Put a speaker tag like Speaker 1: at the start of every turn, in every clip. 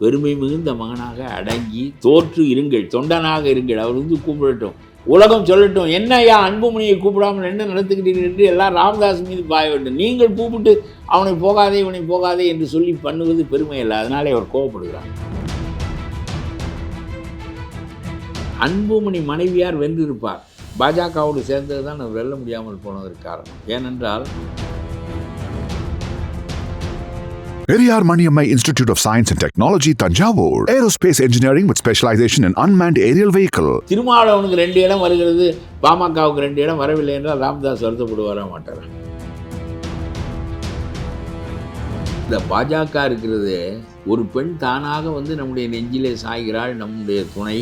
Speaker 1: பெருமை மிகுந்த மகனாக அடங்கி தோற்று இருங்கள் தொண்டனாக இருங்கள். அவர் வந்து கூப்பிடட்டும். உலகம் சொல்லட்டும் என்ன ஐயா அன்புமணியை கூப்பிடாமல் என்ன நடத்துக்கிட்டீர்கள் என்று எல்லாம் ராமதாஸ் மீது பாய வேண்டும். நீங்கள் கூப்பிட்டு அவனை போகாதே இவனை போகாதே என்று சொல்லி பண்ணுவது பெருமை இல்லை அதனாலே அவர் கோபப்படுகிறார் அன்புமணி மனைவியார் வென்றிருப்பார். பாஜகவோடு சேர்ந்தது தான் அவர் வெல்ல முடியாமல் போனதற்கு காரணம். ஏனென்றால்
Speaker 2: Periyar Maniammai institute of science and technology Thanjavur. Aerospace engineering with specialisation in unmanned aerial vehicle
Speaker 1: திருமாவளவனுக்கு ரெண்டு இடம் வருகிறது பாமகவுக்கு ரெண்டு இடம் வரவில்லை என்றால் ராமதாஸ் வருத்தப்படுவாரா மாட்டார்? இந்த பாஜக இருக்கிறது ஒரு பெண் தானாக வந்து நம்முடைய நெஞ்சிலே சாய்கிறாள் நம்முடைய துணை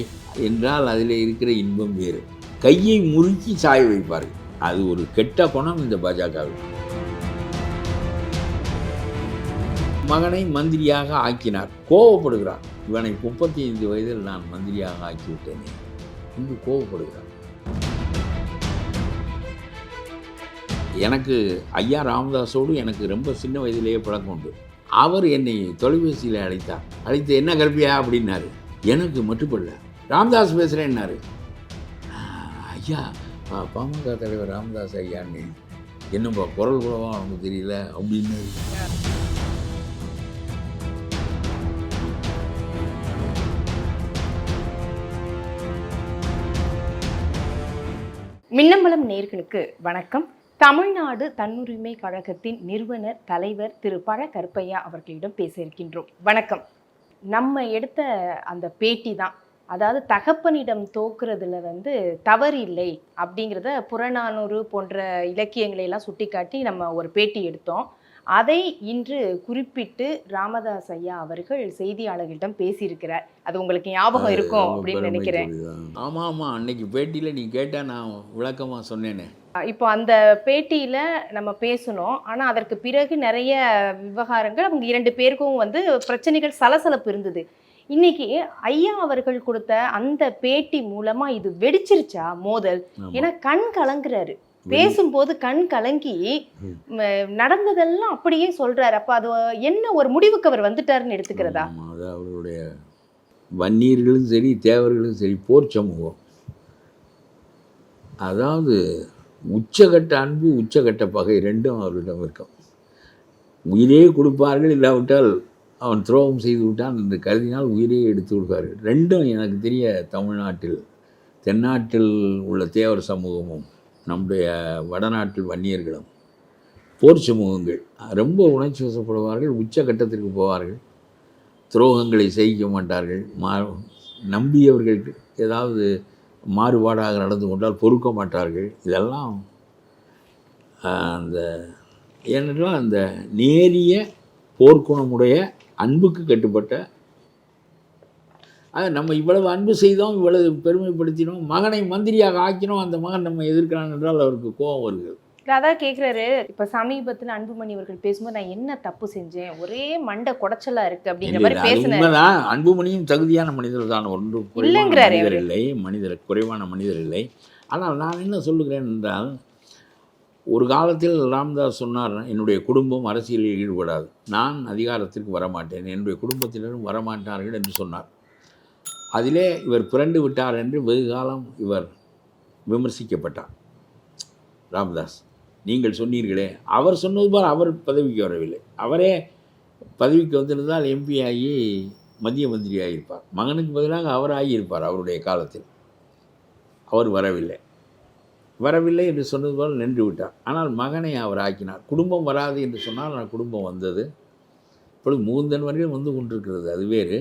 Speaker 1: என்றால் அதில் இருக்கிற இன்பம் வேறு. கையை முறுக்கி சாய வைப்பார்கள். அது ஒரு கெட்ட குணம் இந்த பாஜகவில் மகனை மந்திரியாக ஆக்கினார். கோவப்படுகிறார். இவனை முப்பத்தி ஐந்து வயதில் நான் மந்திரியாக ஆக்கிவிட்டேனே. இன்னும் கோவப்படுகிறார். எனக்கு ஐயா ராமதாஸோடு எனக்கு ரொம்ப சின்ன வயதிலேயே பழக்கம் உண்டு. அவர் என்னை தொலைபேசியில் அழைத்தார். அழைத்து என்ன கல்வியா அப்படின்னாரு. எனக்கு மட்டுப்படல ராமதாஸ் பேசுகிறேன்னாரு ஐயா பாமக தலைவர் ராமதாஸ் ஐயான்னு. என்னப்பா குரல் குலவா அவனுக்கு தெரியல. அப்படின்னு
Speaker 3: மின்னம்பலம் நேர்களுக்கு வணக்கம். தமிழ்நாடு தன்னுரிமை கழகத்தின் நிறுவனர் தலைவர் திரு. பழ கருப்பையா அவர்களிடம் பேச இருக்கின்றோம். வணக்கம். நம்ம எடுத்த அந்த பேட்டி தான். அதாவது தகப்பனிடம் தோக்குறதுல வந்து தவறு இல்லை அப்படிங்கிறத புறநானூறு போன்ற இலக்கியங்களை எல்லாம் சுட்டிக்காட்டி நம்ம ஒரு பேட்டி எடுத்தோம். அதை இன்று குறிப்பிட்டு ராமதாஸ் ஐயா அவர்கள் செய்தியாளர்களிடம் பேசியிருக்கிறார். அது உங்களுக்கு ஞாபகம் இருக்கும் அப்படின்னு நினைக்கிறேன்?
Speaker 1: ஆமா ஆமா. அன்னைக்கு பேட்டியில் நீ கேட்டா நான் விளக்கமா சொன்னேனே.
Speaker 3: இப்போ அந்த பேட்டியில நம்ம பேசணும் ஆனா அதற்கு பிறகு நிறைய விவகாரங்கள் அவங்க இரண்டு பேருக்கும் வந்து பிரச்சனைகள் சலசலப்பு இருந்தது. இன்னைக்கு ஐயா அவர்கள் கொடுத்த அந்த பேட்டி மூலமா இது வெடிச்சிருச்சா மோதல். ஏன்னா கண் கலங்குறாரு. பேசும்போது கண் கலங்கி நடந்ததெல்லாம் அப்படியே சொல்றாரு. அப்ப அது என்ன ஒரு முடிவுக்கு அவர் வந்துட்டாருன்னு எடுத்துக்கிறதா?
Speaker 1: அது அவருடைய வன்னியர்களும் சரி தேவர்களும் சரி போர் சமூகம். அதாவது உச்சகட்ட அன்பு உச்சகட்ட பகை ரெண்டும் அவரிடம் இருக்கும். உயிரே கொடுப்பார்கள் இல்லாவிட்டால் அவன் துரோகம் செய்து விட்டான் என்று கருதினால் உயிரே எடுத்து கொடுப்பார்கள் ரெண்டும் எனக்கு தெரிய தமிழ்நாட்டில் தென்னாட்டில் உள்ள தேவர் சமூகமும் நம்முடைய வடநாட்டில் வன்னியர்களும் போர் சமூகங்கள் ரொம்ப உணர்ச்சி வசப்படுவார்கள் உச்சகட்டத்திற்கு போவார்கள் துரோகங்களை செய்ய மாட்டார்கள் மா நம்பியவர்களுக்கு ஏதாவது மாறுபாடாக நடந்து கொண்டால் பொறுக்க மாட்டார்கள். இதெல்லாம் அந்த ஏனென்றால் அந்த நேரிய போர்க்குணமுடைய அன்புக்கு கட்டுப்பட்ட நம்ம இவ்வளவு அன்பு செய்தோம் இவ்வளவு பெருமைப்படுத்தினோம் மகனை மந்திரியாக ஆக்கினோம் அந்த மகன் நம்ம எதிர்க்கிறான் என்றால் அவருக்கு கோபம் வருகிறது.
Speaker 3: அதான் கேக்குறாரு இப்ப சமீபத்துல அன்புமணி அவர்கள் பேசும்போது நான் என்ன தப்பு செஞ்சேன்? ஒரே மண்டை குடைச்சலா இருக்கு அப்படிங்கிற மாதிரி
Speaker 1: உண்மைதான். அன்புமணியும் தகுதியான மனிதர் தான் ஒன்று குறைவான
Speaker 3: இல்லைங்கிறாரே
Speaker 1: மனிதர் இல்லை மனிதர் குறைவான மனிதர் இல்லை. ஆனால் நான் என்ன சொல்லுகிறேன் என்றால் ஒரு காலத்தில் ராமதாஸ் சொன்னார் என்னுடைய குடும்பம் அரசியலில் ஈடுபடாது. நான் அதிகாரத்திற்கு வரமாட்டேன். என்னுடைய குடும்பத்தினரும் வரமாட்டார்கள் என்று சொன்னார். அதிலே இவர் பிறண்டு விட்டார் என்று வெகு காலம் இவர் விமர்சிக்கப்பட்டார். ராமதாஸ் நீங்கள் சொன்னீர்களே அவர் சொன்னது போல் அவர் பதவிக்கு வரவில்லை. அவரே பதவிக்கு வந்திருந்தால் எம்பி ஆகி மத்திய மந்திரி ஆகியிருப்பார். மகனுக்கு பதிலாக அவர் ஆகியிருப்பார் அவருடைய காலத்தில். அவர் வரவில்லை. வரவில்லை என்று சொன்னது போல் நின்று விட்டார். ஆனால் மகனை அவர் ஆக்கினார். குடும்பம் வராது என்று சொன்னால் நான் குடும்பம் வந்தது. இப்பொழுது மூந்தன் வரையில் வந்து கொண்டிருக்கிறது. அது வேறு.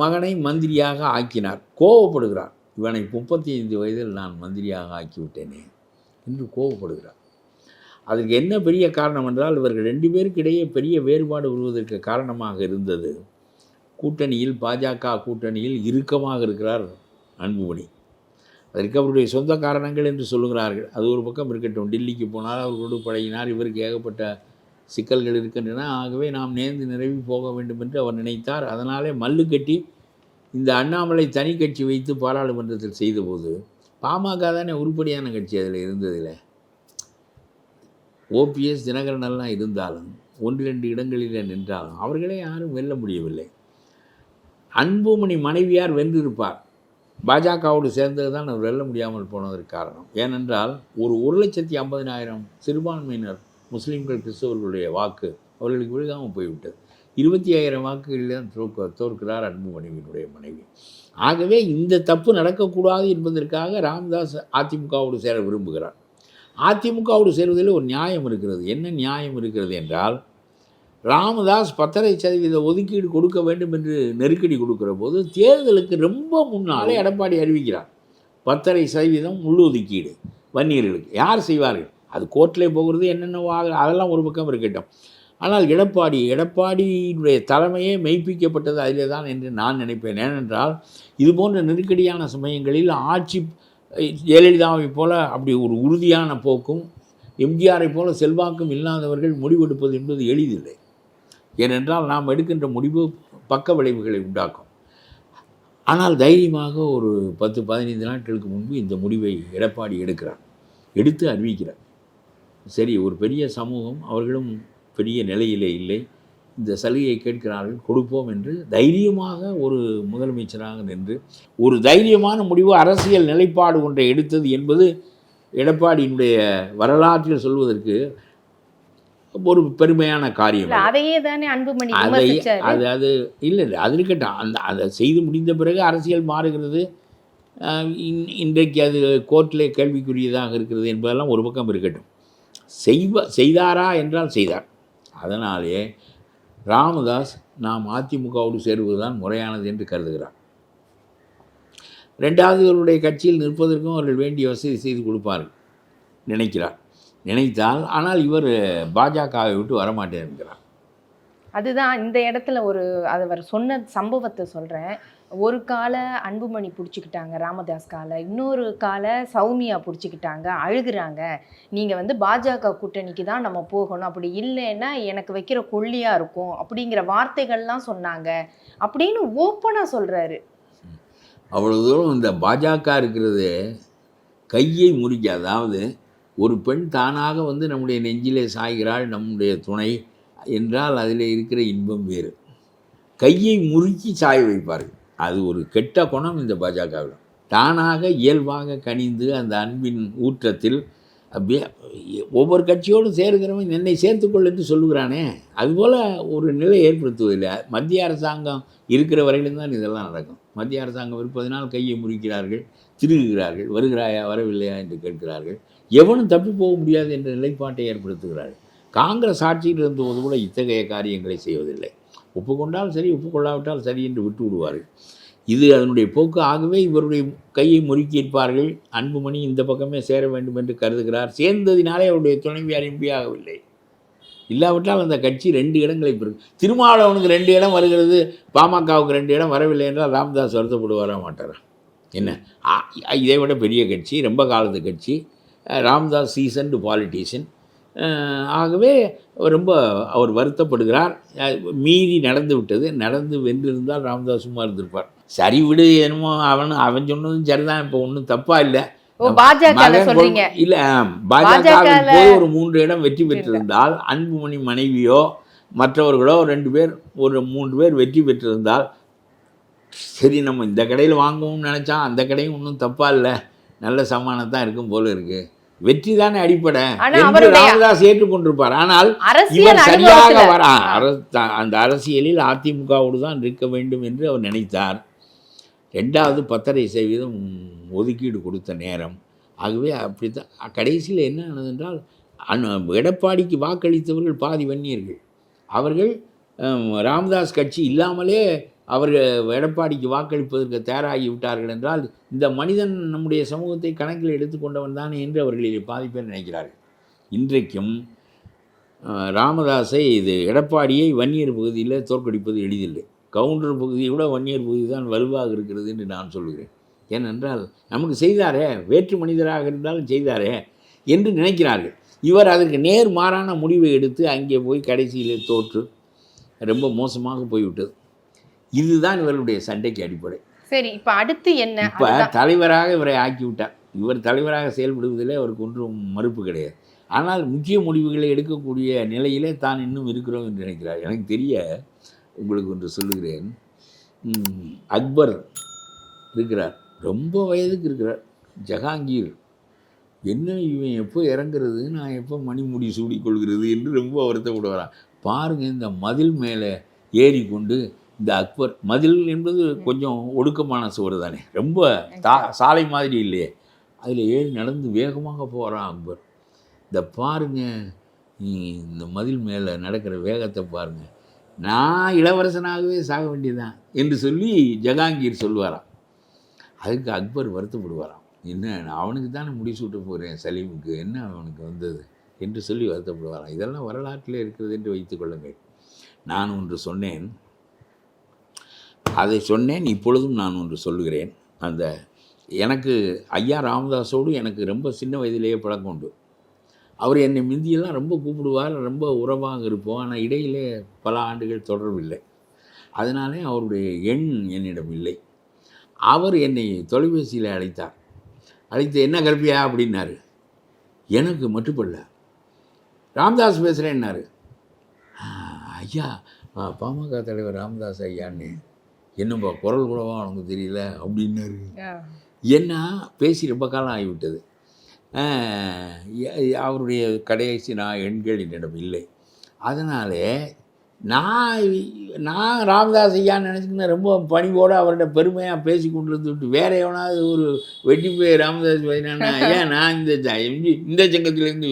Speaker 1: மகனை மந்திரியாக ஆக்கினார். கோவப்படுகிறார். இவனை முப்பத்தி ஐந்து வயதில் நான் மந்திரியாக ஆக்கிவிட்டேனே என்று கோவப்படுகிறார். அதற்கு என்ன பெரிய காரணம் என்றால் இவர்கள் ரெண்டு பேருக்கு இடையே பெரிய வேறுபாடு வருவதற்கு காரணமாக இருந்தது. கூட்டணியில் பாஜக கூட்டணியில் இறுக்கமாக இருக்கிறார் அன்புமணி. அதற்கு அவருடைய சொந்த காரணங்கள் என்று சொல்லுகிறார்கள். அது ஒரு பக்கம் இருக்கட்டும். டெல்லிக்கு போனால் அவர்களோடு பழகினார். இவருக்கு ஏகப்பட்ட சிக்கல்கள் இருக்கின்றன. ஆகவே நாம் நேர்ந்து நிறைவி போக வேண்டும் என்று அவர் நினைத்தார். அதனாலே மல்லு கட்டி இந்த அண்ணாமலை தனி கட்சி வைத்து பாராளுமன்றத்தில் செய்தபோது பாமக தானே உருப்படியான கட்சி அதில் இருந்ததில்லை. ஓபிஎஸ் தினகரனெல்லாம் இருந்தாலும் ஒன்று ரெண்டு இடங்களில் நின்றாலும் அவர்களே யாரும் வெல்ல முடியவில்லை. அன்புமணி மனைவியார் வென்றிருப்பார். பாஜகவோடு சேர்ந்தது தான் அவர் வெல்ல முடியாமல் போனதற்கு காரணம். ஏனென்றால் ஒரு ஒரு லட்சத்தி ஐம்பதினாயிரம் சிறுபான்மையினர் முஸ்லீம்கள் கிறிஸ்தவர்களுடைய வாக்கு அவர்களுக்கு விழுகாமல் போய்விட்டது. இருபத்தி ஆயிரம் வாக்குகளில் தோற்க தோற்கிறார் அன்புமணிவினுடைய மனைவி. ஆகவே இந்த தப்பு நடக்கக்கூடாது என்பதற்காக ராம்தாஸ் அதிமுகவோடு சேர விரும்புகிறார். அதிமுகவோடு சேருவதில் ஒரு நியாயம் இருக்கிறது. என்ன நியாயம் இருக்கிறது என்றால் ராமதாஸ் பத்தரை சதவீத ஒதுக்கீடு கொடுக்க வேண்டும் என்று நெருக்கடி கொடுக்கிற போது தேர்தலுக்கு ரொம்ப முன்னாலே எடப்பாடி அறிவிக்கிறார். பத்தரை சதவீதம் உள்ளொதுக்கீடு வன்னியர்களுக்கு. யார் செய்வார்கள்? அது கோர்ட்டில் போகிறது என்னென்னவோ அதெல்லாம் ஒரு பக்கம் இருக்கட்டும். ஆனால் எடப்பாடி எடப்பாடியினுடைய தலைமையே மெய்ப்பிக்கப்பட்டது அதிலே தான் என்று நான் நினைப்பேன். ஏனென்றால் இது போன்ற நெருக்கடியான சமயங்களில் ஆட்சி ஜெயலலிதாவை போல அப்படி ஒரு உறுதியான போக்கும் எம்ஜிஆரை போல செல்வாக்கும் இல்லாதவர்கள் முடிவெடுப்பது என்பது எளிதில்லை. ஏனென்றால் நாம் எடுக்கின்ற முடிவு பக்க விளைவுகளை உண்டாக்கும். ஆனால் தைரியமாக ஒரு பத்து பதினைந்து நாட்களுக்கு முன்பு இந்த முடிவை எடப்பாடி எடுக்கிறார். எடுத்து அறிவிக்கிறார். சரி ஒரு பெரிய சமூகம் அவர்களும் பெரிய நிலையிலே இல்லை. இந்த சலுகையை கேட்கிறார்கள் கொடுப்போம் என்று தைரியமாக ஒரு முதலமைச்சராக நின்று ஒரு தைரியமான முடிவு அரசியல் நிலைப்பாடு ஒன்றை எடுத்தது என்பது எடப்பாடியினுடைய வரலாற்றில் சொல்வதற்கு ஒரு பெருமையான காரியம்
Speaker 3: அதையே தானே அன்புமணி
Speaker 1: அதை அது அது இல்லை இல்லை அது இருக்கட்டும். அந்த அதை செய்து முடிந்த பிறகு அரசியல் மாறுகிறது. இன்றைக்கு அது கோர்ட்டிலே கேள்விக்குரியதாக இருக்கிறது என்பதெல்லாம் ஒரு பக்கம் இருக்கட்டும். செய்வ செய்தாரா என்றால் செய்தார். அதனாலே ராமதாஸ் நாம் அதிமுகவோடு சேருவதுதான் முறையானது என்று கருதுகிறார். ரெண்டாவது இவருடைய கட்சியில் நிற்பதற்கும் அவர்கள் வேண்டிய வசதி செய்து கொடுப்பார்கள் நினைக்கிறார். நினைத்தால் ஆனால் இவர் பாஜகவை விட்டு வரமாட்டேன் என்கிறார்.
Speaker 3: அதுதான் இந்த இடத்துல ஒரு அவர் சொன்ன சம்பவத்தை சொல்கிறேன் ஒரு கால அன்புமணி பிடிச்சிக்கிட்டாங்க ராமதாஸ் காலை. இன்னொரு காலை சௌமியா பிடிச்சிக்கிட்டாங்க அழுகுறாங்க. நீங்கள் வந்து பாஜக கூட்டணிக்கு தான் நம்ம போகணும். அப்படி இல்லைன்னா எனக்கு வைக்கிற கொல்லியாக இருக்கும் அப்படிங்கிற வார்த்தைகள்லாம் சொன்னாங்க அப்படின்னு ஓப்பனாக சொல்கிறாரு
Speaker 1: அவ்வளோ தூரம் இந்த பாஜக இருக்கிறது கையை முறிக்க அதாவது ஒரு பெண் தானாக வந்து நம்முடைய நெஞ்சிலே சாய்கிறாள் நம்முடைய துணை என்றால் அதில் இருக்கிற இன்பம் வேறு. கையை முறுக்கி சாய வைப்பார்கள். அது ஒரு கெட்ட குணம் இந்த பாஜகவிடம். தானாக இயல்பாக கனிந்து அந்த அன்பின் ஊற்றத்தில் அப்படியே ஒவ்வொரு கட்சியோடும் சேருகிறவன் என்னை சேர்த்துக்கொள் என்று சொல்லுகிறானே. அதுபோல் ஒரு நிலை ஏற்படுத்துவதில்லை. மத்திய அரசாங்கம் இருக்கிற வரையிலும் தான் இதெல்லாம் நடக்கும். மத்திய அரசாங்கம் இருப்பதனால் கையை முறிக்கிறார்கள் திருகுகிறார்கள் வருகிறாயா வரவில்லையா என்று கேட்கிறார்கள். எவனும் தப்பி போக முடியாது என்ற நிலைப்பாட்டை ஏற்படுத்துகிறார்கள். காங்கிரஸ் ஆட்சியில் இருந்தபோது கூட இத்தகைய காரியங்களை செய்வதில்லை. ஒப்புக்கொண்டால் சரி ஒப்புக்கொள்ளாவிட்டால் சரி என்று விட்டு விடுவார்கள். இது அதனுடைய போக்கு. ஆகவே இவருடைய கையை முறுக்கியிருப்பார்கள் அன்புமணி இந்த பக்கமே சேர வேண்டும் என்று கருதுகிறார். சேர்ந்ததினாலே அவருடைய துணைவியார் அறிம்பி ஆகவில்லை. இல்லாவிட்டால் அந்த கட்சி ரெண்டு இடங்களை பெறும் திருமாவளவனுக்கு ரெண்டு இடம் வருகிறது பாமகவுக்கு ரெண்டு இடம் வரவில்லை என்றால் ராம்தாஸ் வருத்தப்படுவாரா மாட்டாரா? என்ன? ஆ, இதை விட பெரிய கட்சி ரொம்ப காலத்து கட்சி. Ramadoss seasoned politician. ஆகவே ரொம்ப அவர் வருத்தப்படுகிறார். மீறி நடந்து விட்டது. நடந்து வென்றிருந்தால் ராமதாஸ் சும்மா இருந்திருப்பார். சரி விடு என்னமோ அவன் அவன் சொன்னதும் சரிதான். இப்போ ஒன்றும் தப்பா இல்லை. இல்ல பாஜக
Speaker 3: பாஜகல
Speaker 1: போய் ஒரு மூன்று இடம் வெற்றி பெற்றிருந்தால் அன்புமணி மனைவியோ மற்றவர்களோ ரெண்டு பேர் ஒரு மூன்று பேர் வெற்றி பெற்றிருந்தால் சரி நம்ம இந்த கடையில் வாங்குவோம்னு நினைச்சா அந்த கடையும் ஒன்றும் தப்பா இல்லை. நல்ல சமானத்தான் இருக்கும் போல இருக்கு. வெற்றி தானே அடிப்படை என்று ராமதாஸ் ஏற்றுக்கொண்டிருப்பார். ஆனால் இவர் சரியாக வர அந்த அரசியலில் அதிமுகவோடு தான் இருக்க வேண்டும் என்று அவர் நினைத்தார். ரெண்டாவது பத்தரை சதவீதம் ஒதுக்கீடு கொடுத்த நேரம். ஆகவே அப்படித்தான். கடைசியில் என்ன ஆனது என்றால் அனு- எடப்பாடிக்கு வாக்களித்தவர்கள் பாதி வன்னியர்கள். அவர்கள் ராமதாஸ் கட்சி இல்லாமலே அவர்கள் எடப்பாடிக்கு வாக்களிப்பதற்கு தயாராகி விட்டார்கள் என்றால் இந்த மனிதன் நம்முடைய சமூகத்தை கணக்கில் எடுத்துக்கொண்டவன் தானே என்று அவர்களில் பாதி பேர் நினைக்கிறார்கள். இன்றைக்கும் ராமதாஸை இது எடப்பாடியை வன்னியர் பகுதியில் தோற்கடிப்பது எளிதில்லை. கவுண்டர் பகுதியை விட வன்னியர் பகுதி தான் வலுவாக இருக்கிறது என்று நான் சொல்கிறேன் ஏனென்றால் நமக்கு செய்தாரே வேற்று மனிதராக இருந்தாலும் செய்தாரே என்று நினைக்கிறார்கள். இவர் அதற்கு நேர் மாறான முடிவை எடுத்து அங்கே போய் கடைசியில் தோற்று ரொம்ப மோசமாக போய்விட்டது. இதுதான் இவருடைய சண்டைக்கு அடிப்படை.
Speaker 3: சரி இப்ப அடுத்து என்ன?
Speaker 1: இப்போ. தலைவராக இவரை ஆக்கி விட்டார் இவர் தலைவராக செயல்படுவதிலே அவருக்கு ஒன்றும் மறுப்பு கிடையாது. ஆனால் முக்கிய முடிவுகளை எடுக்கக்கூடிய நிலையிலே தான் இன்னும் இருக்கிறோம் என்று நினைக்கிறார். எனக்கு தெரிய உங்களுக்கு ஒன்று சொல்லுகிறேன். அக்பர் இருக்கிறார். ரொம்ப வயதுக்கு இருக்கிறார். ஜஹாங்கீர். என்ன இவன் எப்போ இறங்குறது? நான் எப்போ மணிமுடி சூடிக்கொள்கிறது என்று ரொம்ப வருத்தப்படுவாராம். பாருங்கள் இந்த மதில் மேலே ஏறி கொண்டு இந்த அக்பர் மதில் என்பது கொஞ்சம் ஒடுக்கமான சுவர் தானே. ரொம்ப தா சாலை மாதிரி இல்லையே. அதில் ஏறி நடந்து வேகமாக போகிறான் அக்பர். இந்த பாருங்க நீ இந்த மதில் மேலே நடக்கிற வேகத்தை பாருங்க. நான் இளவரசனாகவே சாக வேண்டியதுதான் என்று சொல்லி ஜஹாங்கீர் சொல்லுவாராம். அதுக்கு அக்பர் வருத்தப்படுவாராம். என்ன நான் அவனுக்கு தானே முடிசூட்ட போகிறேன் சலீமுக்கு? என்ன அவனுக்கு வந்தது? என்று சொல்லி வருத்தப்படுவாராம். இதெல்லாம் வரலாற்றில் இருக்கிறது என்று வைத்துக் கொள்ளுங்கள். நான் ஒன்று சொன்னேன் அதை சொன்னேன் இப்பொழுதும் நான் ஒன்று சொல்லுகிறேன். அந்த எனக்கு ஐயா ராமதாஸோடு எனக்கு ரொம்ப சின்ன வயதிலேயே பழக்கம் உண்டு. அவர் என்னை மிந்தியெல்லாம் ரொம்ப கூப்பிடுவார் ரொம்ப உறவாக இருப்போம். ஆனால் இடையிலே பல ஆண்டுகள் தொடர்பில்லை அதனாலே அவருடைய எண் என்னிடம் இல்லை. அவர் என்னை தொலைபேசியில் அழைத்தார். அழைத்து என்ன கல்பியா? அப்படின்னாரு. எனக்கு மட்டுப்படல ராம்தாஸ் பேசுகிறேன்னாரு ஐயா பாமக தலைவர் ராமதாஸ் ஐயான்னு என்னப்பா குரல் கூடவா உனக்கு தெரியல? அப்படின்னாரு. ஏன்னா பேசி ரொம்ப காலம் ஆகிவிட்டது. அவருடைய கடைசி நான் எண்கள் என்னிடம் இல்லை. அதனாலே நான் நான் ராமதாஸ் ஐயான்னு நினச்சிக்கின்னு ரொம்ப பணிவோடு அவர்கிட்ட பெருமையாக பேசி கொண்டு விட்டு வேற எவனாவது ஒரு வெட்டி போய் ராமதாஸ் வைனானா ஏன் நான் இந்த இந்த- சங்கத்திலேருந்து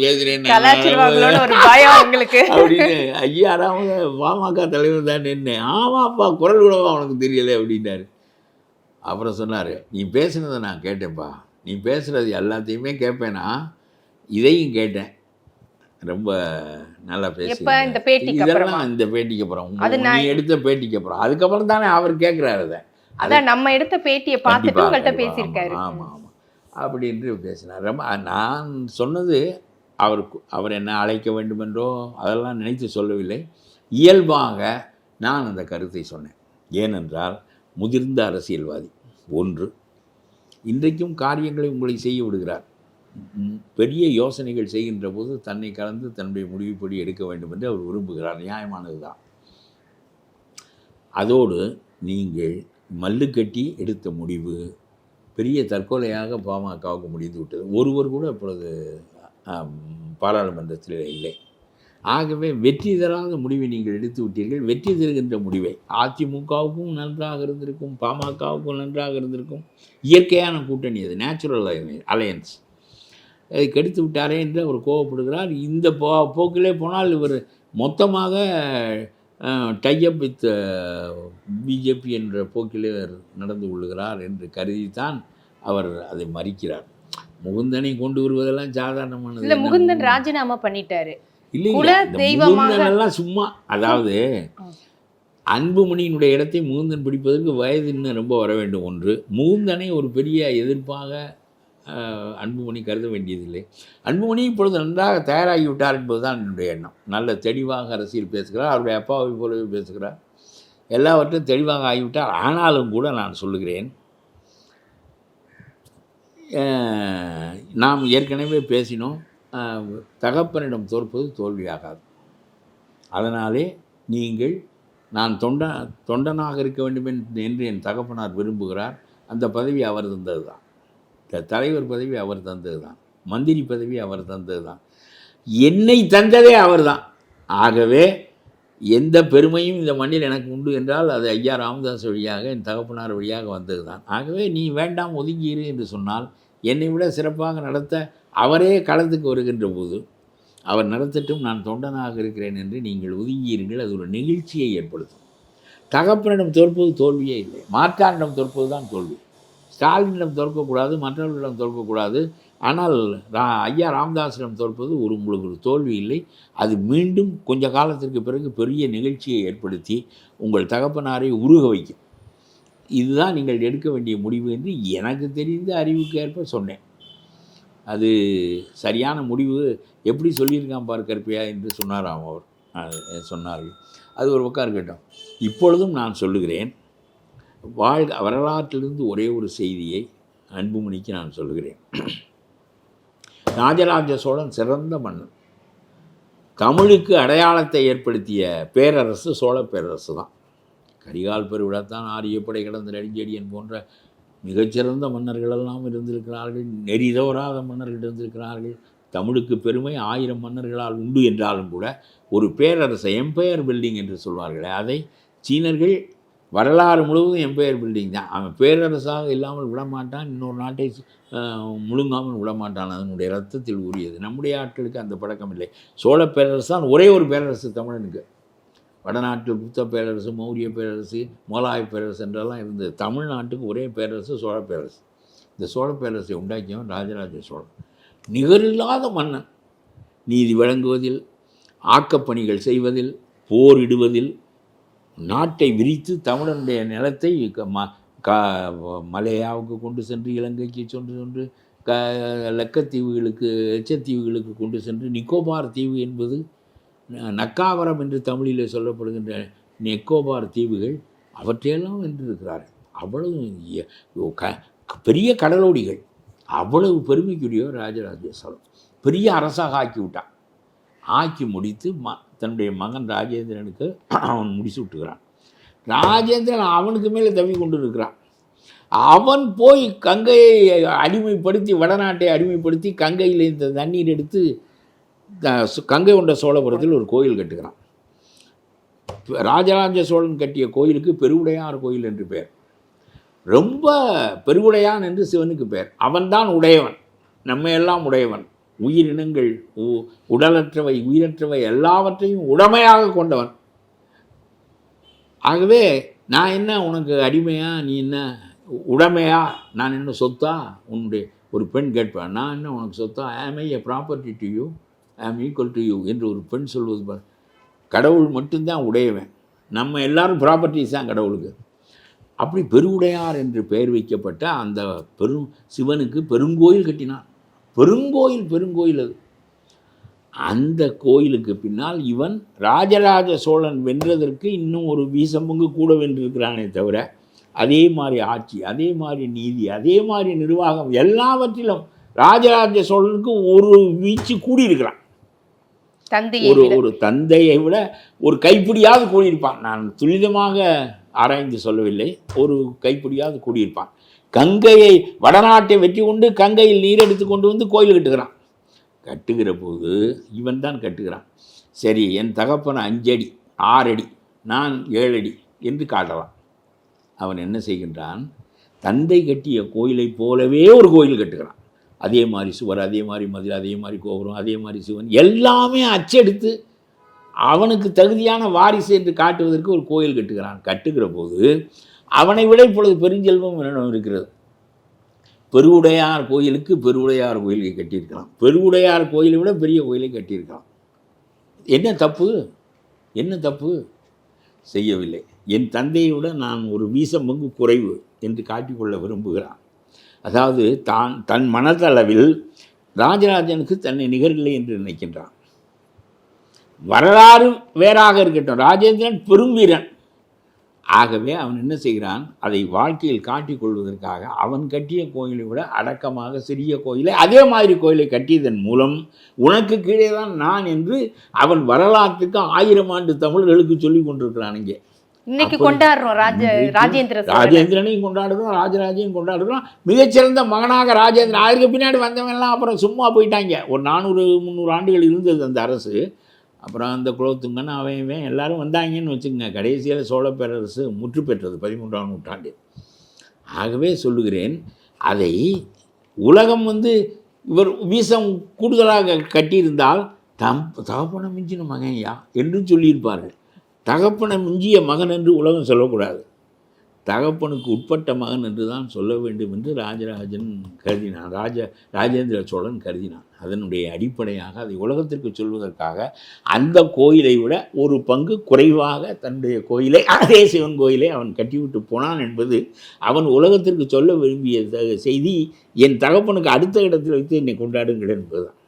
Speaker 3: பயம் உங்களுக்கு
Speaker 1: அப்படின்னு ஐயா ராமதா பாமக தலைவர் தான் என்ன ஆமாப்பா குரல் கூடவா உனக்கு தெரியல? அப்படின்னாரு. அப்புறம் சொன்னார் நீ பேசுனதை நான் கேட்டேன்ப்பா. நீ பேசுகிறது எல்லாத்தையுமே கேட்பேனா? இதையும் கேட்டேன். ரொம்ப நல்லா பேசுறீங்க.
Speaker 3: இந்த பேட்டிக்கு
Speaker 1: இதெல்லாம் இந்த பேட்டிக்கு அப்புறம். நீ
Speaker 3: நான்-
Speaker 1: எடுத்த பேட்டிக்கு அப்புறம். அதுக்கப்புறம் தானே அவர் கேட்குறாரு அதை.
Speaker 3: அதான் நம்ம எடுத்த பேட்டியை பார்த்துட்டு உங்கள்கிட்ட. பேசியிருக்காரு.
Speaker 1: ஆமா ஆமா. அப்படி என்று பேசினார். ரொம்ப நான் சொன்னது அவருக்கு அவர் என்ன அழைக்க வேண்டுமென்றோ அதெல்லாம் நினைத்து சொல்லவில்லை. இயல்பாக நான் அந்த கருத்தை சொன்னேன். ஏனென்றால் முதிர்ந்த அரசியல்வாதி ஒன்று இன்றைக்கும் காரியங்களை உங்களை செய்ய விடுகிறார். பெரிய யோசனைகள் செய்கின்ற போது தன்னை கலந்து தன்னுடைய முடிவுப்படி எடுக்க வேண்டும் என்று அவர் விரும்புகிறார். நியாயமானது தான். அதோடு நீங்கள் மல்லு கட்டி எடுத்த முடிவு பெரிய தற்கொலையாக பாமகவுக்கு முடிந்து விட்டது. ஒருவர் கூட இப்பொழுது பாராளுமன்றத்தில் இல்லை. ஆகவே வெற்றி தராத முடிவை நீங்கள் எடுத்து விட்டீர்கள். வெற்றி தருகின்ற முடிவை அதிமுகவுக்கும் நன்றாக இருந்திருக்கும் பாமகவுக்கும் நன்றாக இருந்திருக்கும். இயற்கையான கூட்டணி அது நேச்சுரல் அலையன்ஸ் கெடுத்து விட்டாரே என்று அவர் கோவப்படுகிறார் இந்த போ போக்கிலே போனால் இவர் மொத்தமாக டைஅப் வித் பிஜேபி என்ற போக்கிலே நடந்து கொள்ளுகிறார் என்று கருதித்தான் அவர் அதை மறிக்கிறார் முகுந்தனை கொண்டு வருவதெல்லாம் சாதாரணமானது
Speaker 3: இல்ல? முகுந்தன் ராஜினாமா பண்ணிட்டாரு
Speaker 1: எல்லாம் சும்மா அதாவது. அன்புமணியினுடைய இடத்தை முகுந்தன் பிடிப்பதற்கு வயது இன்னும் ரொம்ப வர வேண்டும் ஒன்று முகுந்தனை ஒரு பெரிய எதிர்ப்பாக அன்புமணி கருத வேண்டியதில்லை. அன்புமணி இப்பொழுது நன்றாக தயாராகிவிட்டார் என்பதுதான் என்னுடைய எண்ணம். நல்ல தெளிவாக அரசியல் பேசுகிறார் அவருடைய அப்பாவை போலவே பேசுகிறார். எல்லாவற்றும் தெளிவாக ஆகிவிட்டார். ஆனாலும் கூட நான் சொல்லுகிறேன் நாம் ஏற்கனவே பேசினோம் தகப்பனிடம் தோற்பது தோல்வியாகாது. அதனாலே நீங்கள் நான் தொண்ட தொண்டனாக இருக்க வேண்டும் என்று- என் தகப்பனார் விரும்புகிறார். அந்த பதவி அவர் தந்தது தான் தலைவர் பதவி அவர் தந்தது தான் மந்திரி பதவி அவர் தந்தது தான் என்னை தந்ததே அவர் தான் ஆகவே எந்த பெருமையும் இந்த மண்ணில் எனக்கு உண்டு என்றால் அது ஐயா ராமதாஸ் வழியாக என் தகப்பனார் வழியாக வந்தது தான் ஆகவே நீ வேண்டாம் ஒதுங்கியிரு என்று சொன்னால் என்னை விட சிறப்பாக நடத்த அவரே களத்துக்கு வருகின்ற போது அவர் நடத்தட்டும் நான் தொண்டனாக இருக்கிறேன் என்று நீங்கள் ஒதுங்கியிருங்கள். அது ஒரு நெகிழ்ச்சியை ஏற்படுத்தும். தகப்பனிடம் தோற்பது தோல்வியே இல்லை. மாற்றானிடம் தோற்பது தான் தோல்வி. ஸ்டாலினிடம் தோற்கக்கூடாது மற்றவர்களிடம் தோற்கக்கூடாது. ஆனால் ரா ஐயா ராமதாஸிடம் தோற்பது ஒரு உங்களுக்கு ஒரு தோல்வி இல்லை. அது மீண்டும் கொஞ்ச காலத்திற்கு பிறகு பெரிய நிகழ்ச்சியை ஏற்படுத்தி உங்கள் தகப்பனாரை உருக வைக்கும். இதுதான் நீங்கள் எடுக்க வேண்டிய முடிவு என்று எனக்கு தெரிந்த அறிவுக்கு ஏற்ப சொன்னேன். அது சரியான முடிவு எப்படி சொல்லியிருக்கான் பார் கற்பியா என்று சொன்னாராம் அவர். சொன்னார்கள். அது ஒரு பக்கம் இருக்கட்டும் இப்பொழுதும் நான் சொல்லுகிறேன். வாழ் வரலாற்றிலிருந்து ஒரே ஒரு செய்தியை அன்புமணிக்கு நான் சொல்லுகிறேன். ராஜராஜ சோழன் சிறந்த மன்னன். தமிழுக்கு அடையாளத்தை ஏற்படுத்திய பேரரசு சோழ பேரரசு தான். கரிகால் பெருவிடத்தான் ஆரியப்படை கடந்த நெடுஞ்செடியன் போன்ற மிகச்சிறந்த மன்னர்கள் எல்லாம் இருந்திருக்கிறார்கள் நெறிதவராத மன்னர்கள் இருந்திருக்கிறார்கள். தமிழுக்கு பெருமை ஆயிரம் மன்னர்களால் உண்டு என்றாலும் கூட ஒரு பேரரசை எம்பையர் பில்டிங் என்று சொல்வார்களே. அதை சீனர்கள் வரலாறு முழுவதும் எம்பையர் பில்டிங் தான். அவன் பேரரசாக இல்லாமல் விடமாட்டான். இன்னொரு நாட்டை முழுங்காமல் விடமாட்டான். அதனுடைய ரத்தத்தில் உரியது நம்முடைய ஆட்களுக்கு அந்த பழக்கம் இல்லை. சோழ பேரரசு தான் ஒரே ஒரு பேரரசு தமிழனுக்கு. வடநாட்டு புத்த பேரரசு மௌரிய பேரரசு முகலாய பேரரசு என்றெல்லாம் இருந்தது. தமிழ்நாட்டுக்கு ஒரே பேரரசு சோழ பேரரசு. இந்த சோழ பேரரசை உண்டாக்கியவன் ராஜராஜ சோழன். நிகரில்லாத மன்னன். நீதி வழங்குவதில் ஆக்கப்பணிகள் செய்வதில் போரிடுவதில் நாட்டை விரித்து தமிழனுடைய நிலத்தை க- ம க மலையாவுக்கு கொண்டு சென்று இலங்கைக்கு சென்று சென்று க லக்கத்தீவுகளுக்கு எச்சத்தீவுகளுக்கு கொண்டு சென்று நிக்கோபார் தீவு என்பது நக்காவரம் என்று தமிழில் சொல்லப்படுகின்ற நிக்கோபார் தீவுகள் அவற்றையெல்லாம் வென்றிருக்கிறார்கள். அவ்வளவு க பெரிய கடலோடிகள் அவ்வளவு பெருமைக்குரிய ராஜராஜ சோழன். பெரிய அரசாக ஆக்கி விட்டான். ஆக்கி முடித்து ம தன்னுடைய மகன் ராஜேந்திரனுக்கு அவன் முடிச்சு விட்டுக்கிறான். ராஜேந்திரன் அவனுக்கு மேலே தவி கொண்டு இருக்கிறான் அவன் போய் கங்கையை அடிமைப்படுத்தி வடநாட்டை அடிமைப்படுத்தி கங்கையில் இந்த தண்ணீர் எடுத்து த- சு- கங்கை கொண்ட சோழபுரத்தில் ஒரு கோயில் கட்டுகிறான். ராஜராஜ சோழன் கட்டிய கோயிலுக்கு பெருவுடையார் கோயில் என்று பெயர். ரொம்ப பெருவுடையான் என்று சிவனுக்கு பெயர். அவன்தான் உடையவன். நம்ம எல்லாம் உடையவன். உயிரினங்கள் உடலற்றவை உயிரற்றவை எல்லாவற்றையும் உடமையாக கொண்டவன். ஆகவே நான் என்ன உனக்கு அடிமையா நீ என்ன உடைமையா நான் என்ன சொத்தா? உன்னுடைய ஒரு பெண் கேட்பேன் நான் என்ன உனக்கு சொத்தா? Am I a property to you am equal to you என்று ஒரு பெண் சொல்வது பார் கடவுள் மட்டும்தான் உடையவன். நம்ம எல்லாரும் ப்ராப்பர்ட்டிஸ் தான் கடவுளுக்கு. அப்படி பெருவுடையார் என்று பெயர் வைக்கப்பட்ட அந்த பெரும் சிவனுக்கு பெருங்கோயில் கட்டினான். பெருங்கோயில் பெருங்கோயில் அது. அந்த கோயிலுக்கு பின்னால் இவன் ராஜராஜ சோழன் வென்றதற்கு இன்னும் ஒரு வீசம்பங்கு கூட வென்றிருக்கிறானே தவிர அதே மாதிரி ஆட்சி அதே மாதிரி நீதி அதே மாதிரி நிர்வாகம் எல்லாவற்றிலும் ராஜராஜ சோழனுக்கு ஒரு வீச்சு கூடியிருக்கிறான். ஒரு. ஒரு தந்தையை விட ஒரு கைப்பிடியாவது கூடியிருப்பான். நான் துரிதமாக ஆராய்ந்து சொல்லவில்லை. ஒரு கைப்பிடியாவது கூடியிருப்பான். கங்கையை வடநாட்டை வெற்றி கொண்டு கங்கையில் நீர் எடுத்து கொண்டு வந்து கோயில் கட்டுகிறான். கட்டுகிற போது இவன் தான் கட்டுகிறான். சரி என் தகப்பன் அஞ்சடி ஆறடி நான் ஏழடி என்று காட்டலாம். அவன் என்ன செய்கின்றான்? தந்தை கட்டிய கோயிலைப் போலவே ஒரு கோயில் கட்டுகிறான். அதே மாதிரி சுவர் அதே மாதிரி மதில் அதே மாதிரி கோபுரம் அதே மாதிரி சிவன் எல்லாமே அச்செடுத்து அவனுக்கு தகுதியான வாரிசு என்று காட்டுவதற்கு ஒரு கோயில் கட்டுகிறான். கட்டுகிற போது அவனை விட இப்பொழுது பெருஞ்செல்வம் என்னிடம் இருக்கிறது பெருவுடையார் கோயிலுக்கு பெருவுடையார் கோயிலை கட்டியிருக்கலாம் பெருவுடையார் கோயிலை விட பெரிய கோயிலை கட்டியிருக்கலாம் என்ன தப்பு? என்ன தப்பு? செய்யவில்லை. என் தந்தையை விட நான் ஒரு வீசம் பங்கு குறைவு என்று காட்டிக்கொள்ள விரும்புகிறான். அதாவது தான் தன் மனதளவில் ராஜராஜனுக்கு தன்னை நிகரில்லை என்று நினைக்கின்றான். வரலாறு வேறாக இருக்கட்டும். ராஜேந்திரன் பெரும்பீரன். ஆகவே அவன் என்ன செய்கிறான்? அதை வாழ்க்கையில் காட்டிக் கொள்வதற்காக அவன் கட்டிய கோயிலை விட அடக்கமாக சிறிய கோயிலை அதே மாதிரி கோயிலை கட்டியதன் மூலம் உனக்கு கீழே தான் நான் என்று அவன் வரலாற்றுக்கு ஆயிரம் ஆண்டு தமிழர்களுக்கு சொல்லி கொண்டிருக்கிறான் இங்கே.
Speaker 3: இன்னைக்கு கொண்டாடுறோம் ராஜ
Speaker 1: இன்றைக்கு
Speaker 3: ராஜேந்திர சோழனை.
Speaker 1: ராஜேந்திரனையும் கொண்டாடுறோம் ராஜராஜையும் கொண்டாடுறோம். மிகச்சிறந்த மகனாக ராஜேந்திரன். அதுக்கு பின்னாடி வந்தவங்க எல்லாம் அப்புறம் சும்மா போயிட்டாங்க. ஒரு நானூறு முந்நூறு ஆண்டுகள் இருந்தது அந்த அரசு. அப்புறம் அந்த குலோத்துங்கன் அவன் இவன் எல்லோரும் வந்தாங்கன்னு வச்சுக்கோங்க. கடைசியில் சோழ பேரரசு முற்று பெற்றது பதிமூன்றாம் நூற்றாண்டு. ஆகவே சொல்லுகிறேன் அதை உலகம் வந்து இவர் வீசம் கூடுதலாக கட்டியிருந்தால் தம் தகப்பனை மிஞ்சின மகன் யா? என்று சொல்லியிருப்பார்கள். தகப்பனை மிஞ்சிய மகன் என்று உலகம் சொல்லக்கூடாது. தகப்பனுக்கு உட்பட்ட மகன் என்று தான் சொல்ல வேண்டும் என்று ராஜராஜன் கருதினான். ராஜ ராஜேந்திர சோழன் கருதினான். அதனுடைய அடிப்படையாக அதை உலகத்திற்கு சொல்வதற்காக அந்த கோயிலை விட ஒரு பங்கு குறைவாக தன்னுடைய கோயிலை அதே சிவன் கோயிலை அவன் கட்டிவிட்டு போனான் என்பது அவன் உலகத்திற்கு சொல்ல விரும்பிய செய்தி. என் தகப்பனுக்கு அடுத்த இடத்தில் வைத்து என்னை கொண்டாடுங்கள் என்பதுதான்.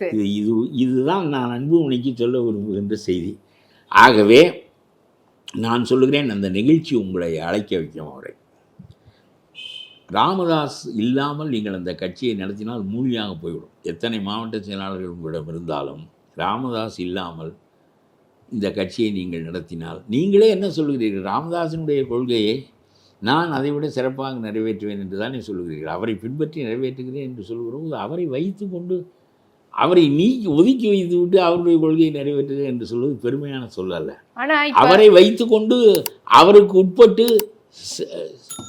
Speaker 1: இது இது இதுதான் நான் அன்பு உனக்கு சொல்ல விரும்புகின்ற செய்தி. ஆகவே நான் சொல்லுகிறேன் அந்த நிகழ்ச்சி உங்களை அழைக்க வைக்கும் அவரை. ராமதாஸ் இல்லாமல் நீங்கள் அந்த கட்சியை நடத்தினால் மூழ்கியாக போய்விடும். எத்தனை மாவட்ட செயலாளர்கள் உங்களிடம் இருந்தாலும் ராமதாஸ் இல்லாமல் இந்த கட்சியை நீங்கள் நடத்தினால் நீங்களே என்ன சொல்கிறீர்கள் ராமதாசனுடைய கொள்கையை நான் அதை விட சிறப்பாக நிறைவேற்றுவேன் என்று தானே சொல்லுகிறீர்கள். அவரை பின்பற்றி நிறைவேற்றுகிறேன் என்று சொல்கிறோம் அவரை வைத்து கொண்டு அவரை நீக்கி ஒதுக்கி வைத்து விட்டு அவருடைய கொள்கையை நிறைவேற்றுகிறேன் என்று சொல்வது பெருமையான சொல்லல்ல அவரை வைத்துக்கொண்டு அவருக்கு உட்பட்டு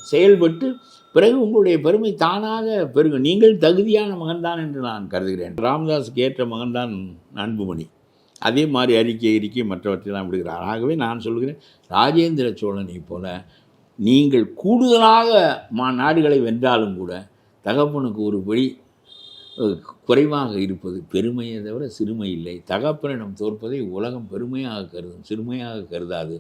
Speaker 1: செயல்பட்டு பிறகு உங்களுடைய பெருமை தானாக பெருகும். நீங்கள் தகுதியான மகன்தான் என்று நான் கருதுகிறேன். ராமதாஸுக்கு ஏற்ற மகன்தான் அன்புமணி. அதே மாதிரி அறிக்கை அறிக்கை மற்றவற்றையெல்லாம் விடுகிறார். ஆகவே நான் சொல்கிறேன் ராஜேந்திர சோழனை போல நீங்கள் கூடுதலாக மா நாடுகளை வென்றாலும் கூட தகப்பனுக்கு ஒரு படி அஹ், குறைவாக இருப்பது பெருமையை தவிர சிறுமை இல்லை. தகப்பனிடம் தோற்பதை உலகம் பெருமையாக கருதும் சிறுமையாக கருதாது.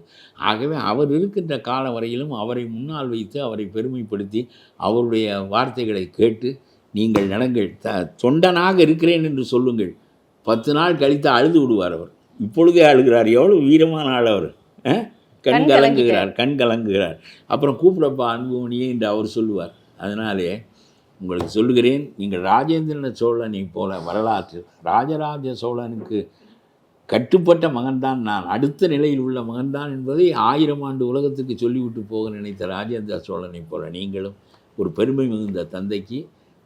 Speaker 1: ஆகவே அவர் இருக்கின்ற காலம் வரையிலும் அவரை முன்னால் வைத்து அவரை பெருமைப்படுத்தி அவருடைய வார்த்தைகளை கேட்டு நீங்கள் நடங்கள். த தொண்டனாக இருக்கிறேன் என்று சொல்லுங்கள். பத்து நாள் கழித்து அழுது விடுவார் அவர். இப்பொழுதே அழுகிறார். எவ்வளோ வீரமான ஆள் அவர். கண் கலங்குகிறார் கண் கலங்குகிறார். அப்புறம் கூப்பிடப்பா அன்புமணியே என்று அவர் சொல்லுவார். அதனாலே உங்களுக்கு சொல்லுகிறேன் நீங்கள் ராஜேந்திரன சோழனை போல வரலாற்று ராஜராஜ சோழனுக்கு கட்டுப்பட்ட மகன்தான் நான் அடுத்த நிலையில் உள்ள மகன்தான் என்பதை ஆயிரம் ஆண்டு உலகத்துக்கு சொல்லிவிட்டு போக நினைத்த ராஜேந்திர சோழனை போல நீங்களும் ஒரு பெருமை மிகுந்த தந்தைக்கு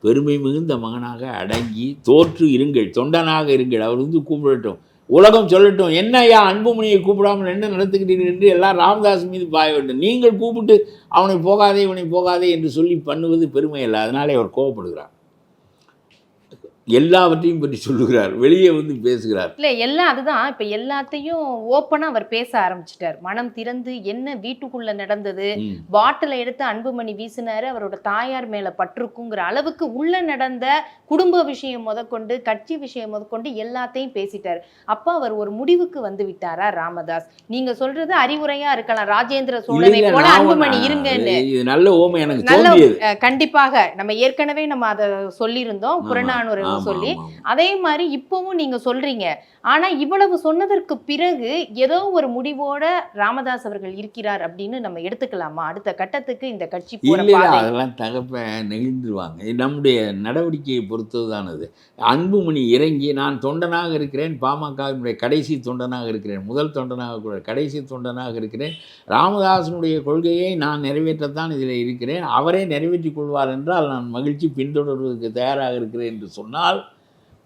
Speaker 1: பெருமை மிகுந்த மகனாக அடங்கி தோற்று இருங்கள் தொண்டனாக இருங்கள். அவர் வந்து கூப்பிடட்டும் உலகம் சொல்லட்டும் என்ன ஐயா அன்புமணியை கூப்பிடாமல் என்ன நடத்துகிறீர்கள் என்று எல்லாம் ராமதாஸ் மீது பாய வேண்டும். நீங்கள் கூப்பிட்டு அவனை போகாதே இவனை போகாதே என்று சொல்லி பண்ணுவது பெருமை இல்லை அதனாலே அவர் கோவப்படுகிறார். எல்லாவற்றையும் பற்றி சொல்லுகிறார். வெளியே வந்து பேசுகிறார்.
Speaker 3: இல்ல எல்லாம் அதுதான். இப்ப எல்லாத்தையும் ஓப்பனா அவர் பேச ஆரம்பிச்சிட்டார். மனம் திறந்து என்ன வீட்டுக்குள்ள நடந்தது. பாட்டில எடுத்து அன்புமணி வீசினாரு. அவரோட தாயார் மேல பற்றுக்குங்கிற அளவுக்கு உள்ள நடந்த குடும்ப விஷயம் முதற்கொண்டு கட்சி விஷயம் முதற்கொண்டு எல்லாத்தையும் பேசிட்டாரு. அப்ப அவர் ஒரு முடிவுக்கு வந்து விட்டாரா ராமதாஸ்? நீங்க சொல்றது அறிவுரையா இருக்கலாம். ராஜேந்திர சோழனை போல அன்புமணி இருங்கன்னு.
Speaker 1: நல்ல ஓமை எனக்கு
Speaker 3: நல்ல கண்டிப்பாக. நம்ம ஏற்கனவே நம்ம அதை சொல்லியிருந்தோம். புறநானூறு
Speaker 1: ஆமா,
Speaker 3: சொல்லி. அதே மாதிரி இப்பவும் நீங்க சொல்றீங்க. ஆனா இவ்வளவு சொன்னதற்கு பிறகு ஏதோ ஒரு முடிவோட ராமதாஸ் அவர்கள் இருக்கிறார் அப்படின்னு நம்ம எடுத்துக்கலாமா? அடுத்த கட்டத்துக்கு இந்த கட்சி
Speaker 1: அதெல்லாம் தகப்ப நெகிழ்ந்துருவாங்க. நம்முடைய நடவடிக்கையை பொறுத்ததுதானது. அன்புமணி இறங்கி நான் தொண்டனாக இருக்கிறேன் பாமகவினுடைய கடைசி தொண்டனாக இருக்கிறேன் முதல் தொண்டனாக கூட கடைசி தொண்டனாக இருக்கிறேன். ராமதாசனுடைய கொள்கையை நான் நிறைவேற்றத்தான் இதில் இருக்கிறேன். அவரே நிறைவேற்றிக் கொள்வார் என்றால் நான் மகிழ்ச்சி பின்தொடர்வதற்கு தயாராக இருக்கிறேன் என்று சொன்னால்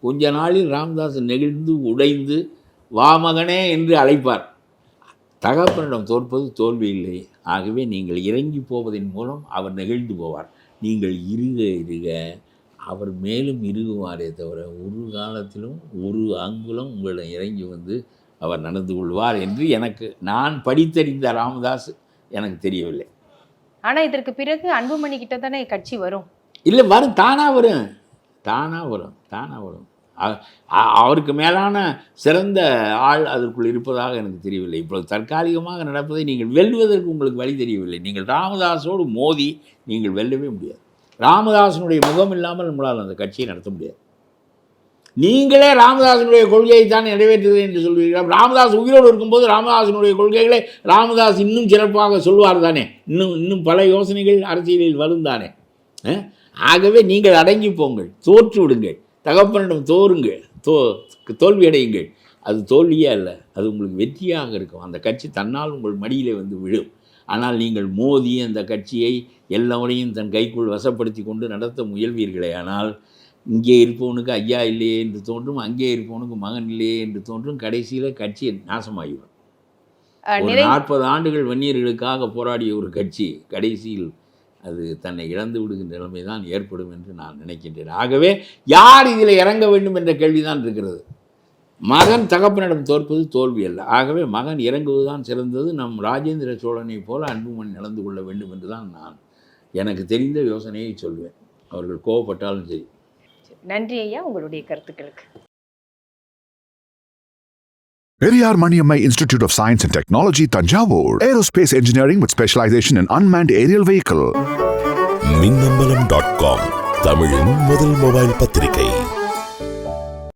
Speaker 1: கொஞ்ச நாளில் ராமதாஸ் நெகிழ்ந்து உடைந்து வா மகனே என்று அழைப்பார். தகப்பனிடம் தோற்பது தோல்வி இல்லை. ஆகவே நீங்கள் இறங்கி போவதன் மூலம் அவர் நெகிழ்ந்து போவார். நீங்கள் இருக இருக. அவர் மேலும் இறுகுவாரே தவிர ஒரு காலத்திலும் ஒரு அங்குலம் உங்களிடம் இறங்கி வந்து அவர் நடந்து கொள்வார் என்று எனக்கு நான் படித்தறிந்த ராமதாஸ் எனக்கு தெரியவில்லை.
Speaker 3: ஆனா இதற்கு பிறகு அன்புமணி கிட்ட தானே கட்சி வரும்.
Speaker 1: இல்லை வரும். தானாக வரும். தானாக வரும் தானாக வரும். அவருக்கு மேலான சிறந்த ஆள் அதற்குள் இருப்பதாக எனக்கு தெரியவில்லை. இப்பொழுது தற்காலிகமாக நடப்பதை நீங்கள் வெல்வதற்கு உங்களுக்கு வழி தெரியவில்லை. நீங்கள் ராமதாஸோடு மோதி நீங்கள் வெல்லவே முடியாது. ராமதாசனுடைய முகம் இல்லாமல் நம்மளால் அந்த கட்சியை நடத்த முடியாது. நீங்களே ராமதாசனுடைய கொள்கையை தான் நிறைவேற்றுகிறேன் என்று சொல்வீர்கள்? ராமதாஸ் உயிரோடு இருக்கும்போது ராமதாசனுடைய கொள்கைகளை ராமதாஸ் இன்னும் சிறப்பாக சொல்வார் தானே? இன்னும் இன்னும் பல யோசனைகள் அரசியலில் வரும் தானே? ஆகவே நீங்கள் அடங்கி போங்கள் தோற்று விடுங்கள் தகப்பனிடம் தோறுங்கள் தோ தோல்வி அடையுங்கள் அது தோல்வியே அல்ல அது உங்களுக்கு வெற்றியாக இருக்கும். அந்த கட்சி தன்னால் உங்கள் மடியிலே வந்து விழும். ஆனால் நீங்கள் மோதி அந்த கட்சியை எல்லோரையும் தன் கைக்குள் வசப்படுத்தி கொண்டு நடத்த முயல்வீர்களே. ஆனால் இங்கே இருப்பவனுக்கு ஐயா இல்லையே என்று தோன்றும் அங்கே இருப்பவனுக்கு மகன் இல்லையே என்று தோன்றும் கடைசியில் கட்சி நாசமாகிவிடும். நாற்பது ஆண்டுகள் வன்னியர்களுக்காக போராடிய ஒரு கட்சி கடைசியில் அது தன்னை இழந்து விடுகின்ற நிலைமை தான் ஏற்படும் என்று நான் நினைக்கின்றேன். ஆகவே யார் இதில் இறங்க வேண்டும் என்ற கேள்விதான் இருக்கிறது. மகன் தகப்பனிடம் தோற்பது தோல்வி அல்ல. ஆகவே மகன் இறங்குவதுதான் சிறந்தது. நம் ராஜேந்திர சோழனை போல அன்புமணி நடந்து கொள்ள வேண்டும் என்று தான் நான் எனக்கு தெரிந்த யோசனையை சொல்வேன். அவர்கள் கோவப்பட்டாலும் சரி.
Speaker 3: நன்றி ஐயா உங்களுடைய கருத்துக்களுக்கு.
Speaker 2: Periyar Maniammai Institute of Science and Technology, Tanjavur. Aerospace engineering with specialization in unmanned aerial vehicle.
Speaker 4: Minnambalam dot com தமிழின் முதல் மொபைல் பத்திரிகை